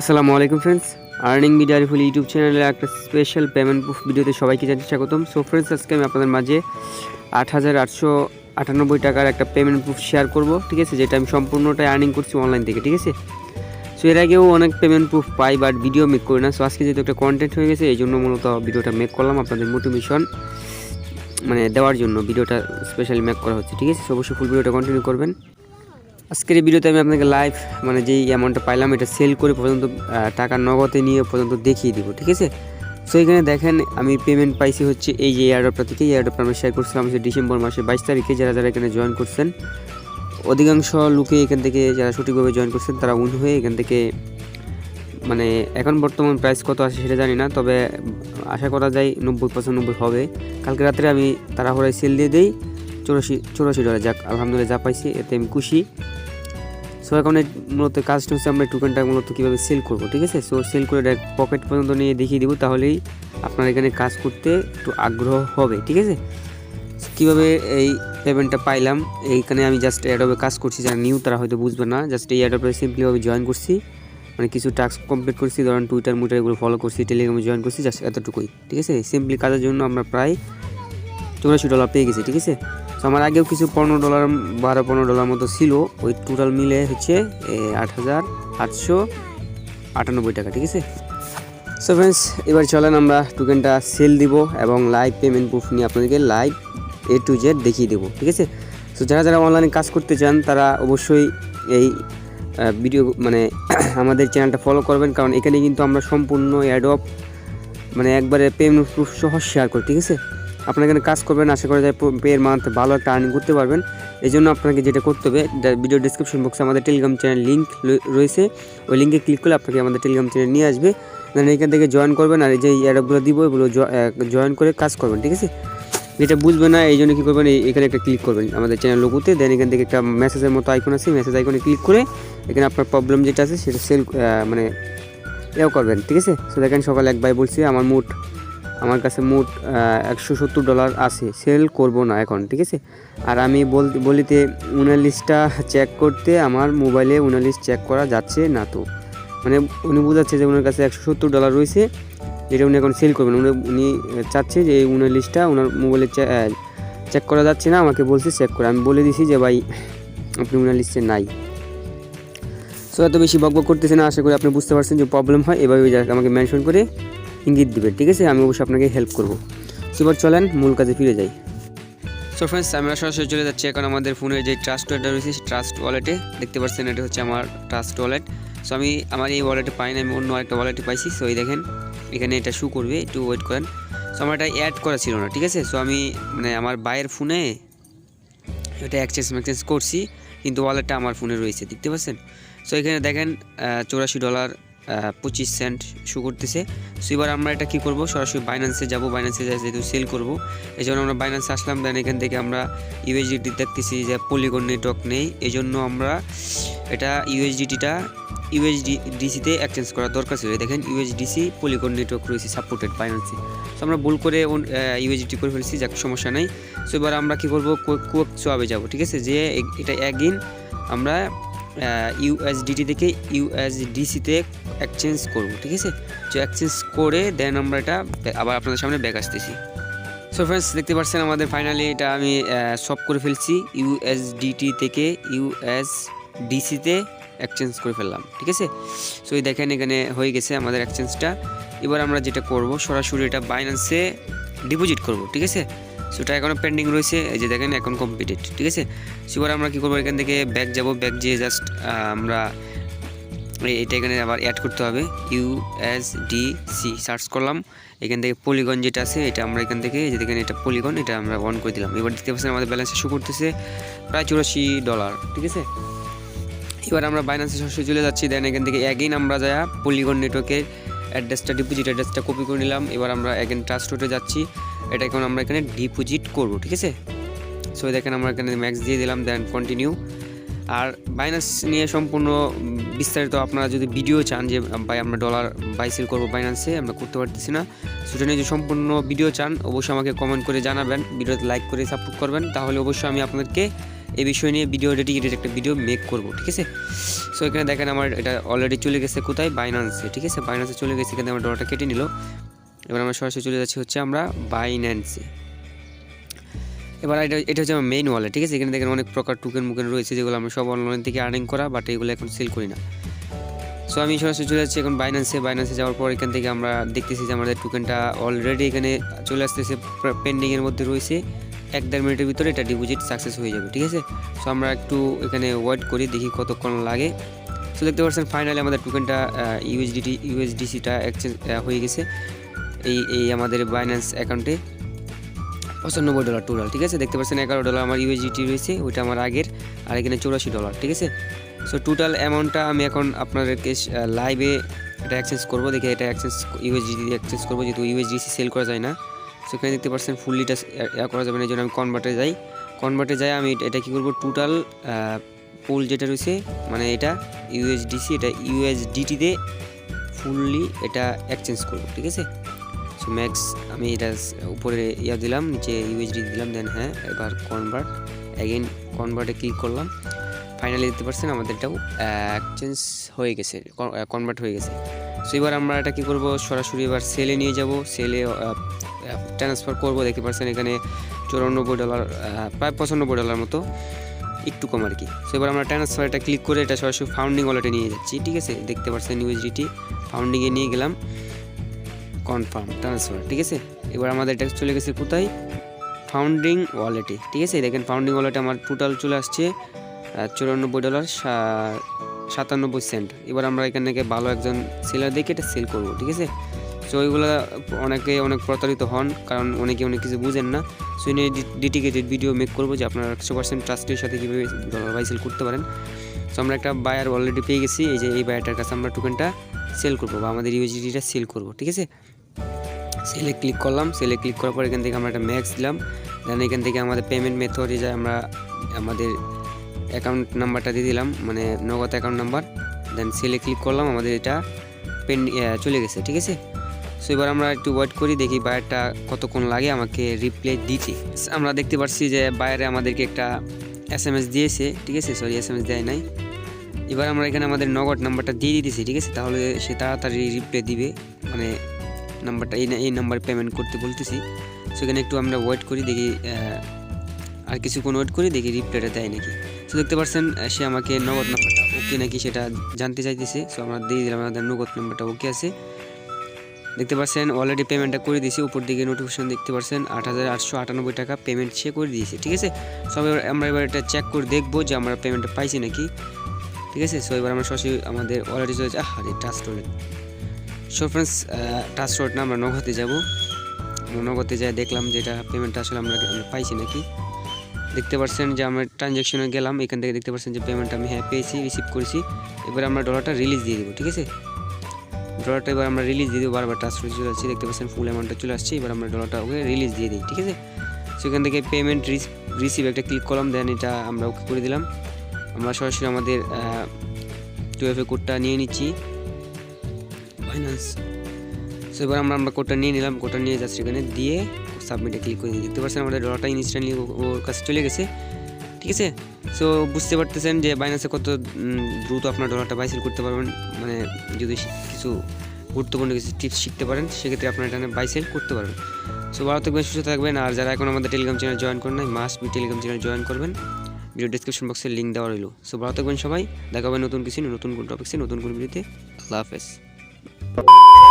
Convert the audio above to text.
আসসালামু আলাইকুম friends earning media full YouTube চ্যানেলে একটা স্পেশাল পেমেন্ট প্রুফ ভিডিওতে সবাইকে জানাতে স্বাগতম। সো ফ্রেন্ডস আজকে আমি আপনাদের মাঝে আট হাজার আটশো আটানব্বই টাকার একটা পেমেন্ট প্রুফ শেয়ার করব, ঠিক আছে? যেটা আমি সম্পূর্ণটাই আর্নিং করছি অনলাইন থেকে, ঠিক আছে? সো এর আগেও অনেক পেমেন্ট প্রুফ পাই বাট ভিডিও মেক করি না। সো আজকে যেহেতু একটা কন্টেন্ট হয়ে গেছে, এই জন্য মূলত ভিডিওটা মেক করলাম আপনাদের মোটিভেশন মানে দেওয়ার জন্য ভিডিওটা স্পেশালি মেক করা হচ্ছে, ঠিক আছে? অবশ্যই ফুল ভিডিওটা কন্টিনিউ করবেন। আজকের ভিডিওতে আমি আপনাকে লাইভ মানে যেই অ্যামাউন্টটা পাইলাম, এটা সেল করে পর্যন্ত টাকা নগদে নিয়ে পর্যন্ত দেখিয়ে দিব, ঠিক আছে? সো এখানে দেখেন, আমি পেমেন্ট পাইছি হচ্ছে এই যে এয়ারড্রপটা থেকে। এয়ারড্রপটা আমি শেয়ার করছিলাম হচ্ছে ডিসেম্বর মাসে বাইশ তারিখে যারা যারা এখানে জয়েন করছেন, অধিকাংশ লোকে এখান থেকে যারা সঠিকভাবে জয়েন করছেন, তারা উন হয়ে এখান থেকে মানে এখন বর্তমান প্রাইস কত আছে সেটা জানি না, তবে আশা করা যায় নব্বই পঁচানব্বই হবে। কালকে রাত্রে আমি তাড়াহুড়ায় সেল দিয়ে দিই, চৌরাশি চৌরাশি ডলার যাক, আলহামদুলিল্লাহ যা পাইছি, এতে আমি খুশি। সো এখন মূলত কাজটা হচ্ছে আমরা টোকেনটা মূলত কীভাবে সেল করব, ঠিক আছে? সো সেল করে ডাইরেক্ট পকেট পর্যন্ত নিয়ে দেখিয়ে দিব, তাহলেই আপনার এখানে কাজ করতে একটু আগ্রহ হবে, ঠিক আছে? কীভাবে এই পেমেন্টটা পাইলাম? এইখানে আমি জাস্ট অ্যাডবে কাজ করছি, যারা নিউ তারা হয়তো বুঝবে না। জাস্ট এই অ্যাডবে সিম্পলিভাবে জয়েন করছি। মানে কিছু টাস্ক কমপ্লিট করছি, ধরেন টুইটার মুটার এগুলো ফলো করছি টেলিগ্রামে জয়েন করছি জাস্ট এতটুকুই, ঠিক আছে? সিম্পলি কাজের জন্য আমরা প্রায় চৌরাশি ডলার পেয়ে গেছি, ঠিক আছে? তো আমার আগেও কিছু পনেরো ডলার বারো, পনেরো ডলার মতো ছিল। ওই টোটাল মিলে হচ্ছে আট হাজার আটশো আটানব্বই টাকা, ঠিক আছে? সো ফ্রেন্ডস এবার চলেন আমরা টোকেনটা সেল দিব এবং লাইভ পেমেন্ট প্রুফ নিয়ে আপনাদেরকে লাইভ এ টু জেড দেখিয়ে দেবো, ঠিক আছে? সো যারা যারা অনলাইনে কাজ করতে চান, তারা অবশ্যই এই ভিডিও মানে আমাদের চ্যানেলটা ফলো করবেন। কারণ এখানে কিন্তু আমরা সম্পূর্ণ অ্যাডপ মানে একবারে পেমেন্ট প্রুফ সহ শেয়ার করি, ঠিক আছে? আপনারা এখানে কাজ করবেন, আশা করা যায় পেয়ের মান্থে ভালো একটা আর্নিং করতে পারবেন। এই জন্য আপনাকে যেটা করতে হবে ভিডিও ডিসক্রিপশন বক্সে আমাদের টেলিগ্রাম চ্যানেল লিঙ্ক রয়েছে। ওই লিঙ্কে ক্লিক করলে আপনাকে আমাদের টেলিগ্রাম চ্যানেল নিয়ে আসবে। দেন এখান থেকে জয়েন করবেন আর এই যে অ্যাডগুলো দিব, এগুলো জয়েন করে কাজ করবেন, ঠিক আছে? যেটা বুঝবে না এই জন্য কী করবেন এখানে একটা ক্লিক করবেন আমাদের চ্যানেল লোগোতে দেন এখান থেকে একটা মেসেজের মতো আইকন আছে মেসেজ আইকনে ক্লিক করে এখানে আপনার প্রবলেম যেটা আছে, সেটা সেল মানে এও করবেন, ঠিক আছে? সো দেখেন সকালে এক ভাই বলছি, আমার মোট আমার কাছে মোট একশো সত্তর ডলার আছে। সেল করব না এখন, ঠিক আছে? আর আমি বলতে উনালিশটা চেক করতে আমার মোবাইলে উনালিশ চেক করা যাচ্ছে না তো। মানে উনি বোঝাচ্ছে যে ওনার কাছে একশো সত্তর ডলার রয়েছে, যেটা উনি এখন সেল করবেন। উনি উনি চাচ্ছে যে এই উনালিশটা ওনার মোবাইলে চেক করা যাচ্ছে না, আমাকে বলছে চেক করে। আমি বলে দিছি যে, ভাই, আপনি উনালিশে নাই। সো এত বেশি বকবক করতেছে না, আশা করি আপনি বুঝতে পারছেন যে প্রবলেম হয়। এভাবে আমাকে মেনশন করে ইঙ্গিত দিবেন ঠিক আছে? আমি অবশ্যই আপনাকে হেল্প করব। সো এবার চলেন মূল কাজে ফিরে যাই। সো ফ্রেন্ডস আমরা সরাসরি চলে যাচ্ছি এখন আমাদের ফোনের যে ট্রাস্ট ওয়ালেটটা রয়েছে ট্রাস্ট ওয়ালেটে দেখতে পাচ্ছেন, এটা হচ্ছে আমার ট্রাস্ট ওয়ালেট সো আমি, আমার এই ওয়ালেটে পাই না, আমি অন্য একটা ওয়ালেটে পাইছি। সো এই দেখেন, এখানে এটা শু করবে, একটু ওয়েট করেন। সো আমার এটা অ্যাড করা ছিল না, ঠিক আছে? সো আমি মানে আমার বাইয়ের ফোনে এটা এক্সচেঞ্জ ম্যাক্সচেঞ্জ করছি, কিন্তু ওয়ালেটটা আমার ফোনে রয়েছে, দেখতে পাচ্ছেন? সো এখানে দেখেন চৌরাশি ডলার পঁচিশ সেন্ট শু করতেছে। সো এবার আমরা এটা কী করব? সরাসরি বাইন্যান্সে যাব। বাইন্যান্সে যাই, যেহেতু সেল করব। এই জন্য আমরা বাইন্যান্সে আসলাম। দেন এখান থেকে আমরা ইউএসডিটি দেখতেছি যে পলিগন নেটওয়ার্ক নেই। এই জন্য আমরা এটা ইউএসডিটিটা ইউএসডি ডিসিতে এক্সচেঞ্জ করার দরকার ছিল। দেখেন ইউএসডিসি পলিগন নেটওয়ার্ক রয়েছে সাপোর্টেড বাইন্যান্সে সো আমরা ভুল করে ইউএসডিটি করে ফেলছি, যাক, সমস্যা নেই। সো এবার আমরা কী করব? কোক সোয়াবে যাব, ঠিক আছে? যে এটা অ্যাগিন আমরা ইউএসডিটি থেকে ইউএসডিসিতে এক্সচেঞ্জ করব, ঠিক আছে? তো এক্সচেঞ্জ করে দেন আমরা এটা আবার আপনাদের সামনে ব্যাক আসতেছি। সো ফ্রেন্ডস দেখতে পাচ্ছেন আমাদের ফাইনালি এটা আমি সব করে ফেলছি। ইউএসডিটি থেকে ইউএসডিসিতে এক্সচেঞ্জ করে ফেললাম, ঠিক আছে? সো এই দেখেন এখানে হয়ে গেছে আমাদের এক্সচেঞ্জটা এবার আমরা যেটা করব, সরাসরি এটা বাইন্যান্সে ডিপোজিট করব, ঠিক আছে? সো এটা এখনও পেন্ডিং রয়েছে। এই যে দেখেন, এখন কমপ্লিটেড ঠিক আছে? সো এবার আমরা কী করব? এখান থেকে ব্যাক যাব ব্যাক যেয়ে জাস্ট আমরা এটা এখানে আবার অ্যাড করতে হবে। ইউএসডিসি সার্চ করলাম। এখান থেকে পলিগন যেটা আছে, এটা আমরা এখান থেকে যে দেখেন, এটা পলিগন এটা আমরা অন করে দিলাম। এবার দেখতে পাচ্ছেন, আমাদের ব্যালেন্স শো করতেছে প্রায় চুরাশি ডলার ঠিক আছে? এবার আমরা বাইন্যান্সে সরাসরি চলে যাচ্ছি। দেন এখান থেকে অ্যাগেইন আমরা যা পলিগন নেটওয়ার্কের অ্যাড্রেসটা ডিপোজিট অ্যাড্রেসটা কপি করে নিলাম। এবার আমরা অ্যাগেন ট্রাস্ট রোডে যাচ্ছি। এটা এখন আমরা এখানে ডিপোজিট করব, ঠিক আছে? সো দেখেন আমরা এখানে ম্যাক্স দিয়ে দিলাম দেন কন্টিনিউ আর বাইন্যান্স নিয়ে সম্পূর্ণ বিস্তারিত আপনারা যদি ভিডিও চান যে, ভাই আমরা ডলার বাই সেল করব বাইন্যান্সে আমরা করতে পারতেছি না। সেটা নিয়ে যে সম্পূর্ণ ভিডিও চান, অবশ্যই আমাকে কমেন্ট করে জানাবেন ভিডিওতে লাইক করে সাপোর্ট করবেন। তাহলে অবশ্যই আমি আপনাদেরকে এই বিষয় নিয়ে ভিডিও ডেডিকেটেড একটা ভিডিও মেক করব, ঠিক আছে? সো এখানে দেখেন আমার এটা অলরেডি চলে গেছে কোথায়? বাইন্যান্সে ঠিক আছে? বাইন্যান্সে চলে গেছে, এখানে আমার ডলারটা কেটে নিল। এবার আমরা সরাসরি চলে যাচ্ছি হচ্ছে আমরা বাইন্যান্সে এবার এটা এটা হচ্ছে আমার মেইন ওয়ালেট ঠিক আছে? এখানে দেখেন অনেক প্রকার টুকেন মুকেন রয়েছে, যেগুলো আমরা সব অনলাইন থেকে আর্নিং করা বাট এগুলো এখন সেল করি না। সো আমি সরাসরি চলে যাচ্ছি এখন বাইন্যান্সে বাইন্যান্সে যাওয়ার পর এখান থেকে আমরা দেখতেছি যে আমাদের টোকেনটা অলরেডি এখানে চলে আসতেছে পেন্ডিংয়ের মধ্যে রয়েছে। এক দেড় মিনিটের ভিতরে এটা ডিপোজিট সাকসেস হয়ে যাবে, ঠিক আছে? সো আমরা একটু এখানে ওয়েট করি, দেখি কতক্ষণ লাগে। সো দেখতে পাচ্ছেন ফাইনালি আমাদের টোকেনটা ইউএসডিটি ইউএসডিসিটা এক্সচেঞ্জ হয়ে গেছে। এই এই আমাদের বাইন্যান্স অ্যাকাউন্টে পঁচানব্বই ডলার টোটাল ঠিক আছে? দেখতে পাচ্ছেন এগারো ডলার আমার ইউএসডিটি রয়েছে, ওইটা আমার আগের, আর এখানে চৌরাশি ডলার ঠিক আছে? সো টোটাল অ্যামাউন্টটা আমি এখন আপনাদেরকে লাইভে এটা এক্সচেঞ্জ করব, দেখে এটা এক্সচেঞ্জ ইউএসডিটি এক্সচেঞ্জ করব, যেহেতু ইউএসডিসি সেল করা যায় না। সো এখানে দেখতে পাচ্ছেন ফুললিটা করা যাবে না, এই জন্য আমি কনভার্টে যাই। কনভার্টে যাই, আমি এটা কী করব? টোটাল পুল যেটা রয়েছে মানে এটা ইউএসডিসি এটা ইউএসডিটিতে ফুললি এটা এক্সচেঞ্জ করব, ঠিক আছে? সো ম্যাক্স আমি এটা উপরে ইয়া দিলাম, নিচে ইউএসডি দিলাম দেন হ্যাঁ এবার কনভার্ট অ্যাগেন কনভার্টে ক্লিক করলাম। ফাইনালি দেখতে পাচ্ছেন আমাদেরটাও এক্সচেঞ্জ হয়ে গেছে কনভার্ট হয়ে গেছে। সো এবার আমরা এটা কী করব? সরাসরি এবার সেলে নিয়ে যাব। সেলে ট্রান্সফার করব, দেখতে পাচ্ছেন এখানে চুরানব্বই ডলার প্রায় পঁচানব্বই ডলার মতো, একটু কম আর কি। সো এবার আমরা ট্রান্সফারটা ক্লিক করে এটা সরাসরি ফাউন্ডিং ওয়ালেটে নিয়ে যাচ্ছি, ঠিক আছে? দেখতে পাচ্ছেন ইউএসডিটি ফাউন্ডিংয়ে নিয়ে গেলাম। কনফার্ম ট্রান্সফার ঠিক আছে? এবার আমাদের এটা চলে গেছে কোথায়? ফাউন্ডিং ওয়ালেটে ঠিক আছে? দেখেন ফাউন্ডিং ওয়ালেটে আমার টোটাল চলে আসছে চুরানব্বই ডলার সাতানব্বই সেন্ট এবার আমরা এখান থেকে ভালো একজন সেলার দেখে এটা সেল করব, ঠিক আছে? সো ওইগুলো অনেকে অনেক প্রতারিত হন, কারণ অনেকে অনেক কিছু বুঝেন না। সো নিয়ে ডেডিকেটেড ভিডিও মেক করব যে আপনারা একশো পার্সেন্ট ট্রাস্টের সাথে কীভাবে ডলার বাই সেল করতে পারেন। সো আমরা একটা বায়ার অলরেডি পেয়ে গেছি, এই যে এই বায়ারটার কাছে আমরা টোকেনটা সেল করব বা আমাদের ইউএসডিটা সেল করব, ঠিক আছে? সেলে ক্লিক করলাম। সেলে ক্লিক করার পর এখান থেকে আমরা একটা ম্যাক্স দিলাম। দেন এখান থেকে আমাদের পেমেন্ট মেথডে যায় আমরা আমাদের অ্যাকাউন্ট নাম্বারটা দিয়ে দিলাম মানে নগদ অ্যাকাউন্ট নাম্বার দেন সেলে ক্লিক করলাম, আমাদের এটা পেন চলে গেছে, ঠিক আছে? সো এবার আমরা একটু ওয়েট করি, দেখি বায়ারটা কতক্ষণ লাগে আমাকে রিপ্লাই দিতে। আমরা দেখতে পাচ্ছি যে বায়ারে আমাদেরকে একটা এস এম এস দিয়েছে, ঠিক আছে? সরি এস এম এস দেয় নাই। এবার আমরা এখানে আমাদের নগদ নাম্বারটা দিয়ে দিতেছি, ঠিক আছে? তাহলে সে তাড়াতাড়ি রিপ্লাই দিবে মানে নাম্বারটা এই এই নাম্বার পেমেন্ট করতে বলতেছি। সেখানে একটু আমরা ওয়েট করি দেখি আহ, আর কিছুক্ষণ ওয়েট করি দেখি রিপ্লাইটা দেয় নাকি। তো দেখতে পাচ্ছেন আহ, সে আমাকে নগদ নাম্বারটা ওকে নাকি সেটা জানতে চাইতেছে। সো আমরা দিয়ে দিলাম আমাদের নগদ নাম্বারটা ওকে আছে। দেখতে পাচ্ছেন অলরেডি পেমেন্টটা করে দিয়েছি। উপর দিকে নোটিফিকেশন দেখতে পাচ্ছেন আট হাজার আটশো আটানব্বই টাকা পেমেন্ট সে করে দিয়েছে ঠিক আছে? সব এবার আমরা এবার এটা চেক করে দেখব যে আমরা পেমেন্টটা পাইছি নাকি ঠিক আছে? সো এবার আমরা সরাসরি আমাদের অলরেডি চলে যাচ্ছি আরে ট্রাস্ট ওয়ালেট সো ফ্রেন্ডস টাচ রোড না, আমরা নগদে যাব। নগদে যাই, দেখলাম যে এটা পেমেন্টটা আসলে আমরা পাইছি নাকি। দেখতে পাচ্ছেন যে আমরা ট্রানজ্যাকশনে গেলাম, এখান থেকে দেখতে পাচ্ছেন যে পেমেন্টটা আমি হ্যাঁ পেয়েছি রিসিভ করেছি। এবার আমরা ডলারটা রিলিজ দিয়ে দেবো, ঠিক আছে? ডলারটা এবার আমরা রিলিজ দিয়ে দেবো, বারবার ট্রান্সফার চলে আসছি, দেখতে পাচ্ছেন ফুল অ্যামাউন্টটা চলে আসছে, এবার আমরা ডলারটা ওকে রিলিজ দিয়ে দিই, ঠিক আছে? সেখান থেকে পেমেন্ট রিসিভ একটা ক্লিক করলাম দেন এটা আমরা ওকে করে দিলাম। আমরা সরাসরি আমাদের টুয়েলভে কোডটা নিয়ে নিচ্ছি। ফাইন্যান্স সো এবার আমরা আমরা কোডটা নিয়ে নিলাম। কোডটা নিয়ে যাচ্ছি এখানে দিয়ে সাবমিটে ক্লিক করে দেখতে পাচ্ছেন আমাদের ডলারটা ইনস্ট্যান্টলি ওর কাছে চলে গেছে। ঠিক আছে? সো বুঝতে পারতেছেন যে বাইন্যান্সে কত দ্রুত আপনার ডলারটা বাইসেল করতে পারবেন। মানে যদি কিছু গুরুত্বপূর্ণ কিছু টিপস শিখতে পারেন, সেক্ষেত্রে আপনার এখানে বাইসেল করতে পারবেন। সো ভালো থাকবেন, সুস্থ থাকবেন। আর যারা এখন আমাদের টেলিগ্রাম চ্যানেল জয়েন করেন নাই must be Telegram channel join করবেন। ভিডিও ডিসক্রিপশন বক্সে লিঙ্ক দেওয়া রইল। সো ভালো থাকবেন সবাই। দেখা হবে নতুন কিছু নতুন কোন টপিক্সে নতুন কোন ভিডিওতে আল্লাহ হাফেজ। you